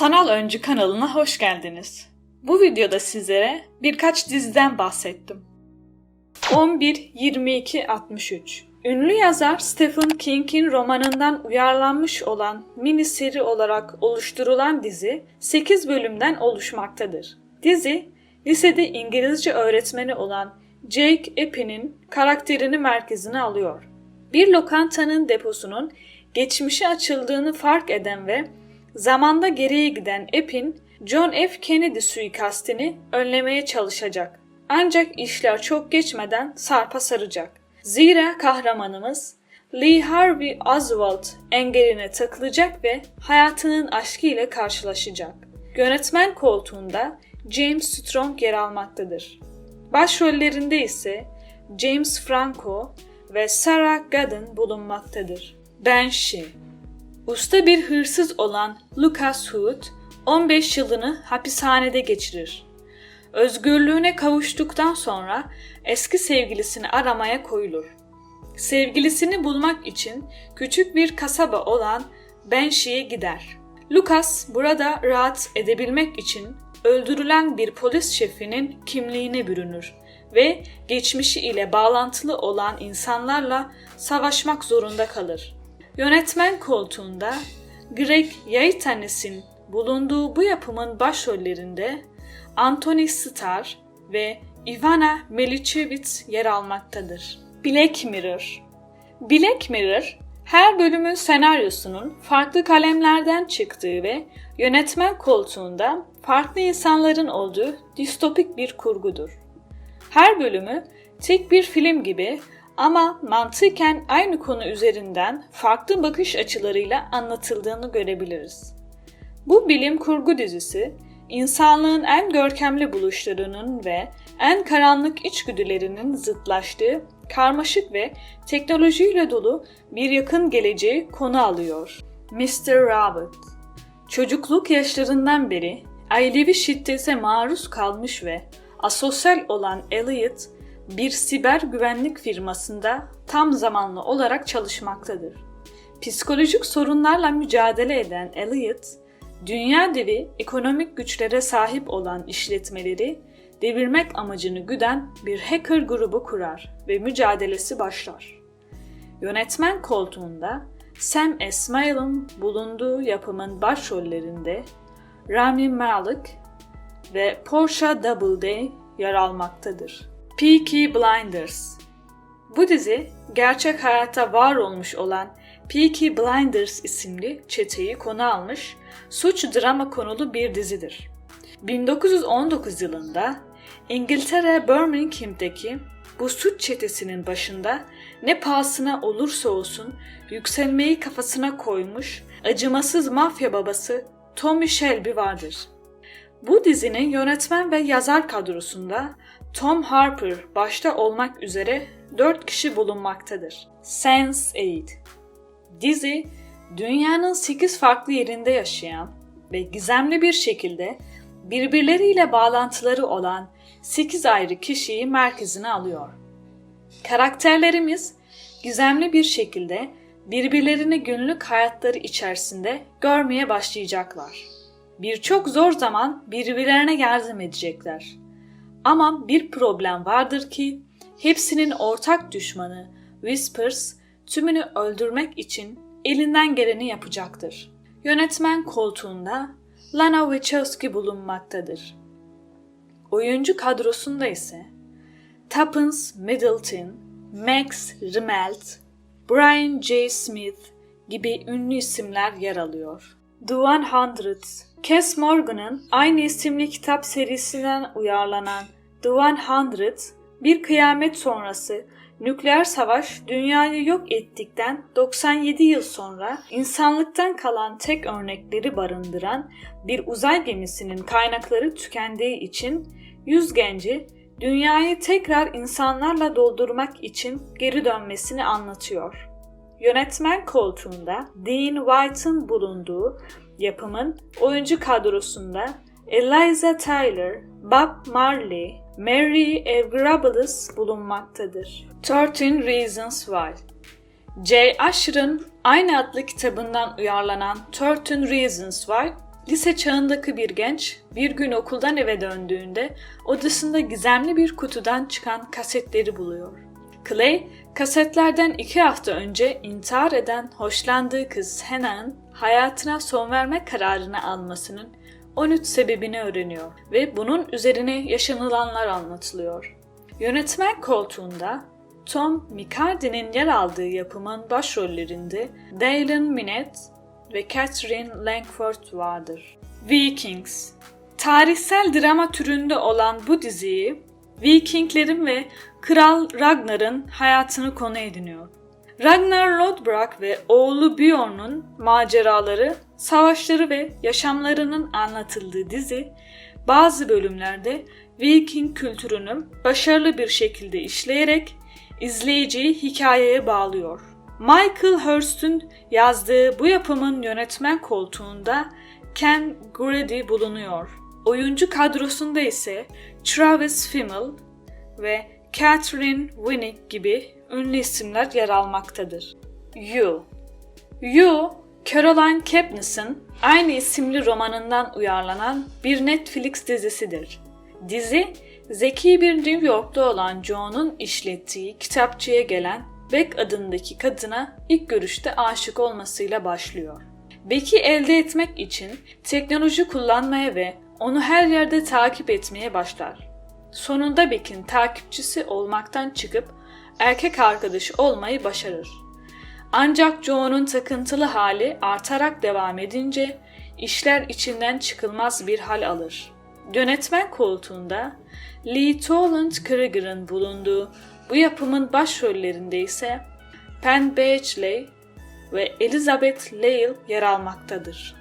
Sanal Öncü kanalına hoş geldiniz. Bu videoda sizlere birkaç diziden bahsettim. 11-22-63 Ünlü yazar Stephen King'in romanından uyarlanmış olan mini seri olarak oluşturulan dizi 8 bölümden oluşmaktadır. Dizi, lisede İngilizce öğretmeni olan Jake Eppy'nin karakterini merkezine alıyor. Bir lokantanın deposunun geçmişe açıldığını fark eden ve zamanda geriye giden Eppin, John F. Kennedy suikastini önlemeye çalışacak. Ancak işler çok geçmeden sarpa saracak. Zira kahramanımız Lee Harvey Oswald engeline takılacak ve hayatının aşkı ile karşılaşacak. Yönetmen koltuğunda James Strong yer almaktadır. Başrollerinde ise James Franco ve Sarah Gadon bulunmaktadır. Banshee Usta bir hırsız olan Lucas Hood 15 yılını hapishanede geçirir. Özgürlüğüne kavuştuktan sonra eski sevgilisini aramaya koyulur. Sevgilisini bulmak için küçük bir kasaba olan Banshee'ye gider. Lucas burada rahat edebilmek için öldürülen bir polis şefinin kimliğine bürünür ve geçmişi ile bağlantılı olan insanlarla savaşmak zorunda kalır. Yönetmen koltuğunda Greg Yaitanes'in bulunduğu bu yapımın başrollerinde Anthony Starr ve Ivana Milichevitz yer almaktadır. Black Mirror Black Mirror, her bölümün senaryosunun farklı kalemlerden çıktığı ve yönetmen koltuğunda farklı insanların olduğu distopik bir kurgudur. Her bölümü tek bir film gibi ama mantıken aynı konu üzerinden farklı bakış açılarıyla anlatıldığını görebiliriz. Bu bilim kurgu dizisi, insanlığın en görkemli buluşlarının ve en karanlık içgüdülerinin zıtlaştığı karmaşık ve teknolojiyle dolu bir yakın geleceği konu alıyor. Mr. Robot Çocukluk yaşlarından beri ailevi şiddete maruz kalmış ve asosyal olan Elliot, bir siber güvenlik firmasında tam zamanlı olarak çalışmaktadır. Psikolojik sorunlarla mücadele eden Elliot, dünya devi ekonomik güçlere sahip olan işletmeleri devirmek amacını güden bir hacker grubu kurar ve mücadelesi başlar. Yönetmen koltuğunda Sam Esmail'ın bulunduğu yapımın başrollerinde Rami Malek ve Portia Doubleday yer almaktadır. Peaky Blinders Bu dizi gerçek hayatta var olmuş olan Peaky Blinders isimli çeteyi konu almış suç drama konulu bir dizidir. 1919 yılında İngiltere Birmingham'deki bu suç çetesinin başında ne pahasına olursa olsun yükselmeyi kafasına koymuş acımasız mafya babası Tommy Shelby vardır. Bu dizinin yönetmen ve yazar kadrosunda Tom Harper başta olmak üzere 4 kişi bulunmaktadır. Sense8 Dizi, dünyanın 8 farklı yerinde yaşayan ve gizemli bir şekilde birbirleriyle bağlantıları olan 8 ayrı kişiyi merkezine alıyor. Karakterlerimiz gizemli bir şekilde birbirlerini günlük hayatları içerisinde görmeye başlayacaklar. Birçok zor zaman birbirlerine yardım edecekler. Ama bir problem vardır ki hepsinin ortak düşmanı Whispers tümünü öldürmek için elinden geleni yapacaktır. Yönetmen koltuğunda Lana Wachowski bulunmaktadır. Oyuncu kadrosunda ise Tuppence Middleton, Max Rimmelt, Brian J. Smith gibi ünlü isimler yer alıyor. The 100 Kes Morgan'ın aynı isimli kitap serisinden uyarlanan The 100 bir kıyamet sonrası nükleer savaş dünyayı yok ettikten 97 yıl sonra insanlıktan kalan tek örnekleri barındıran bir uzay gemisinin kaynakları tükendiği için 100 genci dünyayı tekrar insanlarla doldurmak için geri dönmesini anlatıyor. Yönetmen koltuğunda Dean White'ın bulunduğu yapımın oyuncu kadrosunda Eliza Tyler, Bob Marley, Mary Evgrabilis bulunmaktadır. 13 Reasons Why J. Asher'ın aynı adlı kitabından uyarlanan 13 Reasons Why, Lise çağındaki bir genç bir gün okuldan eve döndüğünde odasında gizemli bir kutudan çıkan kasetleri buluyor. Clay, kasetlerden iki hafta önce intihar eden hoşlandığı kız Hannah'ın hayatına son verme kararını almasının 13 sebebini öğreniyor ve bunun üzerine yaşanılanlar anlatılıyor. Yönetmen koltuğunda Tom Micardi'nin yer aldığı yapımın başrollerinde Dylan Minnette ve Catherine Langford vardır. Vikings Tarihsel drama türünde olan bu diziyi Vikinglerin ve Kral Ragnar'ın hayatını konu ediniyor. Ragnar Lodbrok ve oğlu Bjorn'un maceraları, savaşları ve yaşamlarının anlatıldığı dizi, bazı bölümlerde Viking kültürünü başarılı bir şekilde işleyerek izleyiciyi hikayeye bağlıyor. Michael Hurst'ün yazdığı bu yapımın yönetmen koltuğunda Ken Grady bulunuyor. Oyuncu kadrosunda ise Travis Fimmel ve Catherine Winnick gibi ünlü isimler yer almaktadır. You You, Caroline Kepnes'in aynı isimli romanından uyarlanan bir Netflix dizisidir. Dizi, zeki bir New York'ta olan Joe'nun işlettiği kitapçıya gelen Beck adındaki kadına ilk görüşte aşık olmasıyla başlıyor. Beck'i elde etmek için teknoloji kullanmaya ve onu her yerde takip etmeye başlar. Sonunda Beck'in takipçisi olmaktan çıkıp erkek arkadaşı olmayı başarır. Ancak Joe'nun takıntılı hali artarak devam edince işler içinden çıkılmaz bir hal alır. Yönetmen koltuğunda Lee Toland Krieger'ın bulunduğu bu yapımın başrollerinde ise Penn Badgley ve Elizabeth Lale yer almaktadır.